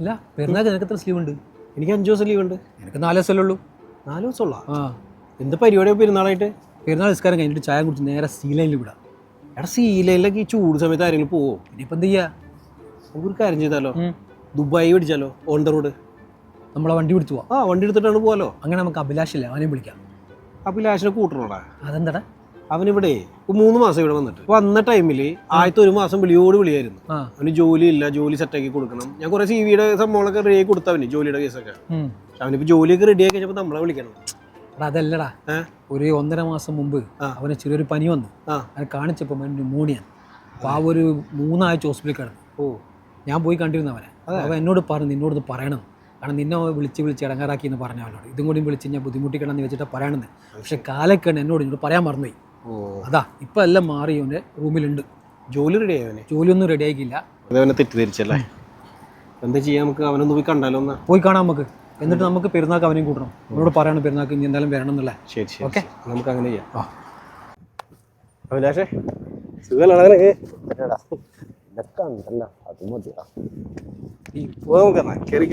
അല്ല പെരുന്നാൾക്ക് നിനക്ക് എത്ര സ്ലീവ് ഉണ്ട്? എനിക്ക് അഞ്ചു ദിവസം ലീവ് ഉണ്ട്. എനിക്ക് നാല് ദിവസമല്ലേ ഉള്ളൂ? നാല് ദിവസമുള്ള ആ. എന്ത് പരിപാടിയാണ് പെരുന്നാളായിട്ട്? പെരുന്നാൾ നിസ്കാരം കഴിഞ്ഞിട്ട് ചായ കുടിച്ച് നേരെ സീലൈനിൽ വിടാം. എടാ സീലയിലൊക്കെ ഈ ചൂട് സമയത്ത് ആരെങ്കിലും പോവോ? ഇനിയിപ്പോൾ എന്ത് ചെയ്യാ? നമുക്കൊരു കാര്യം ചെയ്താലോ. ദുബായി പിടിച്ചാലോ? ഓൺ ദ റോഡ് നമ്മളെ വണ്ടി പിടിച്ചു പോവാം. ആ വണ്ടി എടുത്തിട്ടാണ് പോവാലോ? അങ്ങനെ നമുക്ക് അഭിലാഷില്ല അവനെയും വിളിക്കാം. അഭിലാഷിനെ ലാഷിനെ കൂട്ടണോടാ? അതെന്താടാ? അവനിവിടെ മൂന്ന് മാസം ഇവിടെ വന്നിട്ട്. വന്ന ടൈമിൽ ആദ്യത്തെ ഒരു മാസം വിളിയോട് വിളിയായിരുന്നു. അവന് ജോലി ഇല്ല ജോലി സെറ്റാക്കി കൊടുക്കണം. ഞാൻ കുറെ സി വിയുടെ സംഭവങ്ങളൊക്കെ റെഡി ആക്കി കൊടുത്തവന് ജോലിയുടെ കേസൊക്കെ. അവനിപ്പോ ജോലിയൊക്കെ റെഡി ആക്കി കഴിഞ്ഞപ്പോ നമ്മളെ വിളിക്കണം. അതല്ലടാ. ഒരു ഒന്നര മാസം മുമ്പ്. അവന് ചെറിയൊരു പനി വന്നു. അവനെ കാണിച്ചപ്പോൾ അവന് ന്യൂമോണിയ അപ്പോൾ ആ ഒരു മൂന്നാഴ്ച ഹോസ്പിറ്റലിൽ കിടന്നു. ഓ. ഞാൻ പോയി കണ്ടിരുന്നു അവനെ. അവൻ എന്നോട് പറഞ്ഞു നിന്നോട് പറയണം. കാരണം നിന്നെ വിളിച്ച് വിളിച്ച് ഇടങ്ങാറാക്കി എന്ന് പറഞ്ഞു അവനോട്. ഇതും കൂടി വിളിച്ച് ഞാൻ ബുദ്ധിമുട്ടിക്കണമെന്ന് വെച്ചിട്ട് പറയണമെന്ന് പക്ഷെ കാലക്കാണ് എന്നോട് എന്നോട് പറയാൻ മറന്നുപോയി. അതാ ഇപ്പം എല്ലാം മാറി അവന്റെ റൂമിലുണ്ട്. ജോലി റെഡി ആയവനെ ജോലിയൊന്നും റെഡി ആക്കിയില്ല അവനെ തെറ്റിദ്ധരിച്ചല്ലേ? എന്താ ചെയ്യാ നമുക്ക്? അവനൊന്ന് പോയി കണ്ടാലോ എന്നാ പോയി കാണാം നമുക്ക്. എന്നിട്ട് നമുക്ക് പെരുന്നാൾക്ക് അവനെയും കൂട്ടണം. അവനോട് പറയണം പെരുന്നാൾക്ക് ഇനി എന്തായാലും വരണം എന്നല്ലേ ശരി ശരി ഓക്കേ. നമുക്ക് അങ്ങനെ ചെയ്യാം. ആ. അഭിലാഷേ നിനക്ക് കണ്ടല്ല അത് മതിയാ? പോവാം നമുക്ക് എന്നാ കയറി